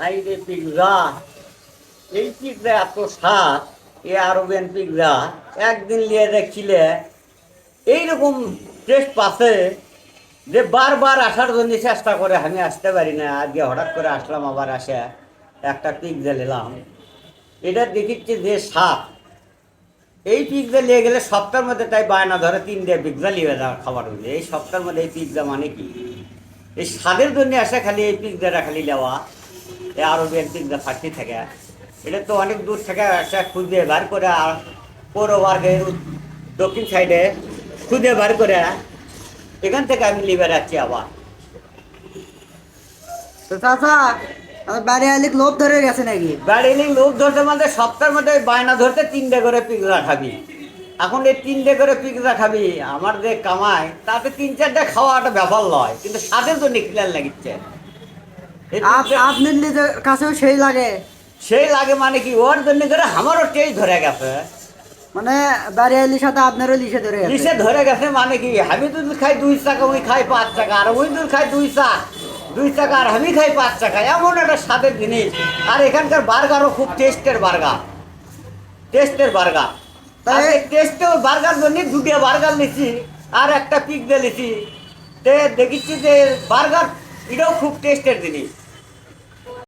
High রে pizza এই pizza এত স্বাদ এ আরবেন পিৎজা একদিন নিয়ে দেখিলে এইরকম টেস্ট পাচ্ছে যে বারবার আসার জন্য চেষ্টা করে, আমি আসতে পারি না আজকে হঠাৎ করে আসলাম, আবার আসে, একটা পিৎজা নিলাম। এটা দেখিচ্ছি যে স্বাদ এই পিৎজা নিয়ে গেলে সপ্তাহের মধ্যে তাই বায়না ধরে তিনটে পিৎজা নিয়ে যাওয়ার খাবার হইলে। এই সপ্তাহের মধ্যে এই পিৎজা মানে কি? এই স্বাদের জন্য আসে খালি এই পিৎজাটা খালি নেওয়া এই আরও বের পিৎজা ফাটতে থাকে। এটা তো অনেক দূর থেকে একটা খুঁজে বার করে আর পৌর বার্গের দক্ষিণ সাইডে খুঁজে বার করে এখান থেকে আমি লিবে যাচ্ছি আবার। তো চাচা আমার বাড়ি আলিক লোভ ধরে গেছে নাকি? বাড়িলি লোক ধরতে মানে সপ্তাহের মধ্যে বায়না ধরতে তিনটে করে পিৎজা খাবি। এখন এই তিনটে করে পিৎজা খাবি আমার যে কামাই তাতে তিন চারটে খাওয়া একটা ব্যাপার লয় কিন্তু স্বাদের তো ক্লিয়ার লাগিচ্ছে। আপনার নিজের কাছেও সেই লাগে। সেই লাগে মানে কি? ওর জন্য করে আমারও টেস্ট ধরে গেছে। মানে আলির সাথে আপনারও লিসে ধরে গেছে। লিসে ধরে গেছে মানে কি? আমি তো খাই দুই টাকা ওই খাই পাঁচ টাকা আর ওই দুধ খাই দুই চা দুই টাকা আর আমি খাই পাঁচ টাকা এমন একটা স্বাদের জিনিস। আর এখানকার বার্গারও খুব টেস্টের বার্গার। টেস্টের বার্গার। তাই টেস্টের বার্গার জন্য দুটো বার্গার নিছি আর একটা পিৎজা নিছি। তে দেখিচ্ছি যে বার্গার এটাও খুব টেস্টের জিনিস।